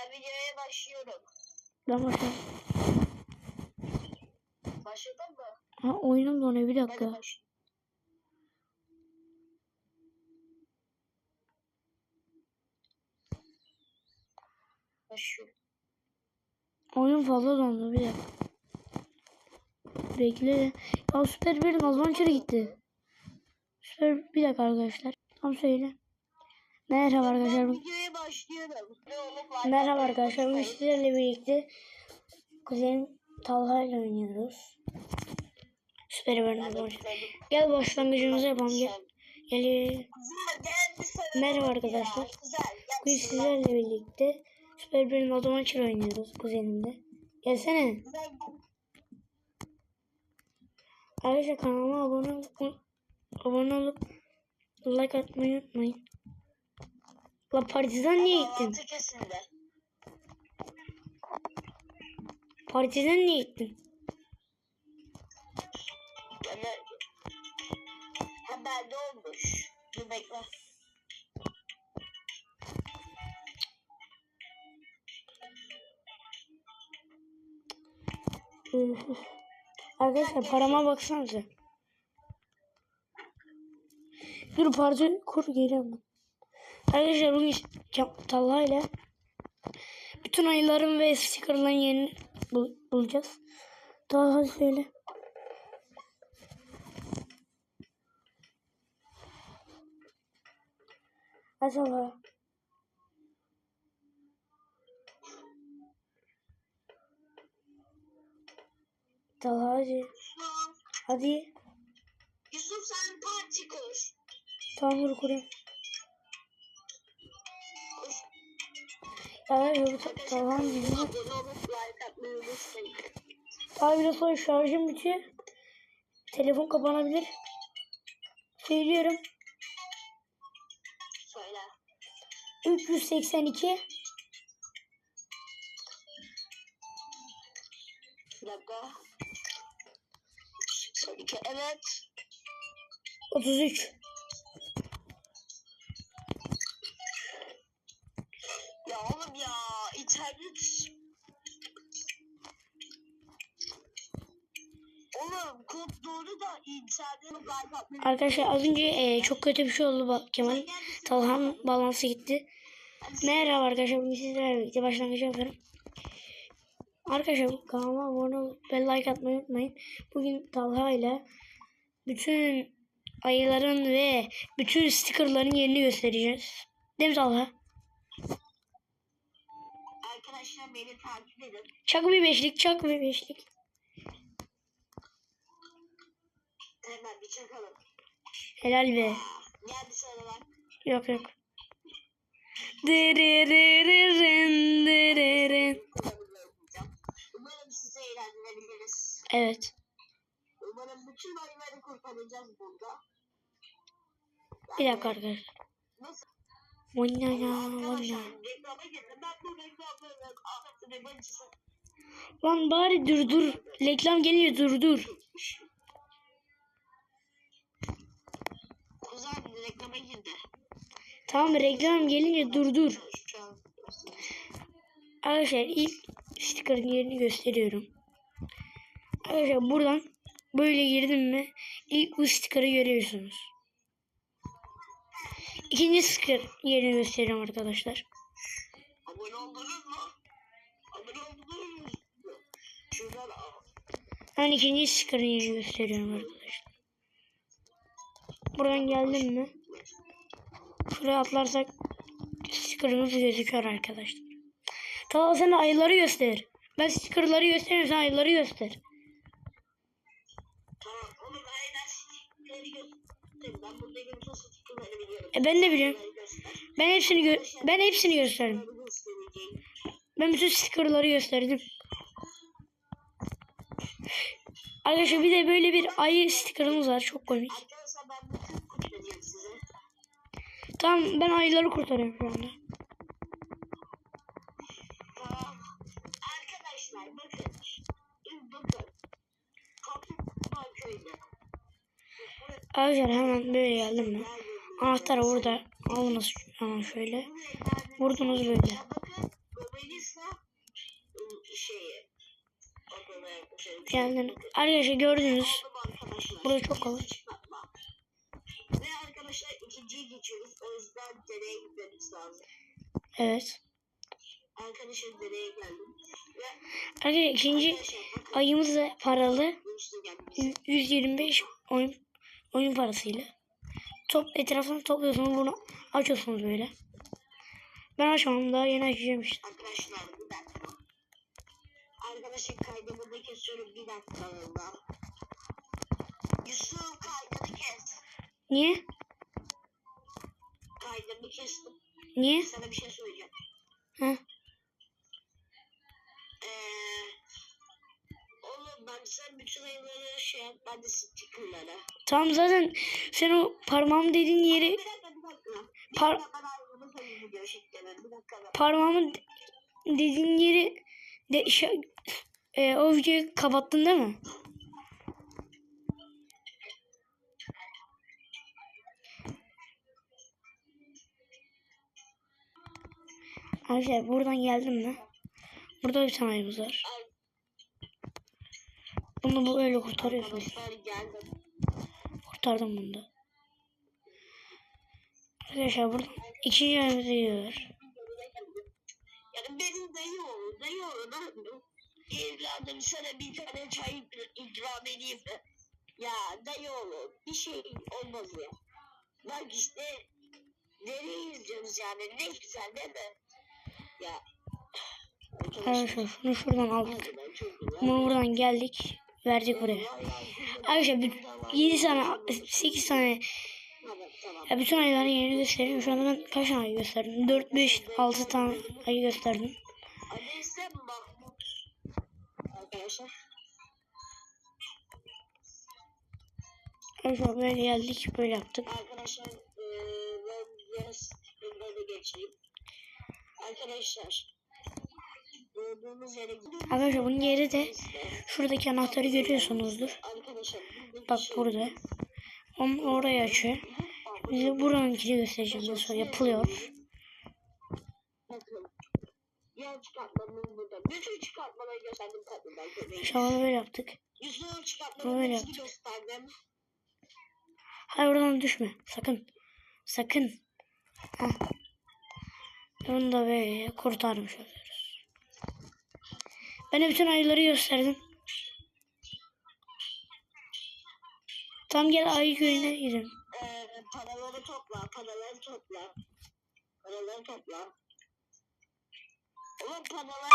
Ben videoya başlıyorum. Ben başlayayım. Başladın mı? Ha oyunum donuyor bir dakika. Başlıyorum. Oyun fazla dondu bir dakika. Bekle. Ya süper bir Nazman içeri gitti. Süper bir dakika arkadaşlar. Tam söyle. Merhaba arkadaşlar. Merhaba arkadaşlar. Bugün sizlerle birlikte kuzenim Talha ile oynuyoruz. Süper Nazman. güzelim. Gel başlangıcımızı yapalım. Gel. Gel. Merhaba arkadaşlar. Bugün sizlerle birlikte Süper bir Nazman oynuyoruz kuzenimle. Gelsene. Arkadaşlar kanalıma abone olup abone olup like atmayı unutmayın. La partizan niye gittin? Kesildi. Partizan niye gittin? Ömer. Ha bende olmuş. Dur bekle. Arkadaşlar parama baksanıza. Dur parça kur geliyorum ben. Arkadaşlar bugün Talha ile bütün ayıların ve stickerların yerini bul- bulacağız. Talha söyle. Hadi Talha. Hadi. Hadi. Yusuf sen parti kur. Tamam dur Ta- Arkadaşlar tamam. Abi biraz sonra şarjım bitiyor. Telefon kapanabilir. Söylüyorum. Söyle. 382 Bir dakika. Evet. 33. Ya oğlum ya internet. Oğlum kod doğru da internet atmayı Arkadaşlar az önce e, çok kötü bir şey oldu. Kemal Talhan balansı gitti. Merhaba arkadaşlar. Bugün sizlerle birlikte başlangıç yapıyorum. Arkadaşlar kanalıma abone olup ve like atmayı unutmayın. Bugün Talha ile bütün ayıların ve bütün stickerların yerini göstereceğiz. Değil mi Talha? Arkadaşlar beni takip edin. Çak bir beşlik, çak bir beşlik. Hemen bir çakalım. Helal be. Aa, Geldi sıralar. Yok yok. Dırırırırın, dırırın. Umarım size eğlendirebiliriz. Evet. Umarım bütün ayıları kurtaracağız burada. Bir dakika arkadaşlar. Nasıl? Reklamları Ahmet'in emanetçisi. Lan bari dur dur. Reklam geliyor dur dur. Kuzen reklama girdi. Tamam reklam gelince dur dur. Arkadaşlar ilk sticker'ın yerini gösteriyorum. Arkadaşlar buradan böyle girdim mi ilk bu sticker'ı görüyorsunuz. İkinci sticker yerini gösteriyorum arkadaşlar. Abone oldunuz mu? Abone oldunuz mu? Şuradan. Ben ikinci sticker'ın yerini gösteriyorum arkadaşlar. Buradan geldim mi? Şuraya atlarsak sticker'ımız gözüküyor arkadaşlar. Tamam sen ayıları göster. Ben sticker'ları gösteriyorum sen ayıları göster. Tamam. Oğlum aynen stikleri göster. E ben de biliyorum. Ben hepsini gö- ben hepsini gösterdim. Ben bütün sticker'ları gösterdim. Arkadaşlar bir de böyle bir ayı sticker'ımız var. Çok komik. Tamam ben ayıları kurtarıyorum şu anda. Arkadaşlar hemen böyle geldim mi? Anahtar orada. Alınız hemen şöyle. Vurdunuz böyle. Yani arkadaşlar gördünüz. Burası çok kolay. Evet. Arkadaşlar dereye geldim. Ve Arkadaşlar ikinci ayımız da paralı. bu işte geldik. Y- 125 oyun oyun parasıyla. Top etrafını topluyorsunuz bunu açıyorsunuz böyle. Ben açmam daha yeni açacağım işte. Arkadaşlar bir dakika. Arkadaşlar kaydımı da kesiyorum bir dakika valla. Yusuf kaydını kes. Niye? Kaydını kestim. Niye? Sana bir şey söyleyeceğim. Ha? Eee... Sen bütün ayıları şey yap, ben de stickerlara. Tamam zaten sen o parmağım dediğin yeri Bir dakika bir dakika. Bir Par- dakika ben ayrılımı tabii video şeklinde. Bir dakika ben. parmağımın de- dediğin yeri de şey, e, o videoyu kapattın değil mi? Arkadaşlar buradan geldim mi? Burada bir tane ayımız var. Bunu bu öyle kurtarıyorsunuz. Kurtardım bunu da. Arkadaşlar burada ikinci ayımızı yiyor. Yani benim dayı oğlu, dayı yapıyor? Evladım sana bir tane çay ikram edeyim mi? Ya dayı oğlu bir şey olmaz ya. Bak işte nereye izliyoruz yani ne güzel değil mi? Ya Arkadaşlar şunu şuradan aldık. Bunu buradan geldik. Verdik buraya. Arkadaşlar bir 7 tane 8 tane ya bütün ayları yeni göstereyim. Şu anda ben kaç tane ayı gösterdim? 4 5 6 tane ayı gösterdim. Arkadaşlar. Arkadaşlar böyle geldik böyle yaptık. Arkadaşlar eee ben biraz geçeyim. Arkadaşlar Arkadaşlar bunun yeri de şuradaki anahtarı görüyorsunuzdur. Bak burada. Onu oraya açıyor. Size buranınkini göstereceğim nasıl yapılıyor. An böyle yaptık. Böyle gösterdim. Hayır oradan düşme. Sakın. Sakın. Heh. Bunu da böyle kurtarmış oluyoruz. Bana bütün ayıları gösterdin. Tam gel ayı köyüne gidelim. Ee, paraları topla, paraları topla. Paraları topla. Ama paraları...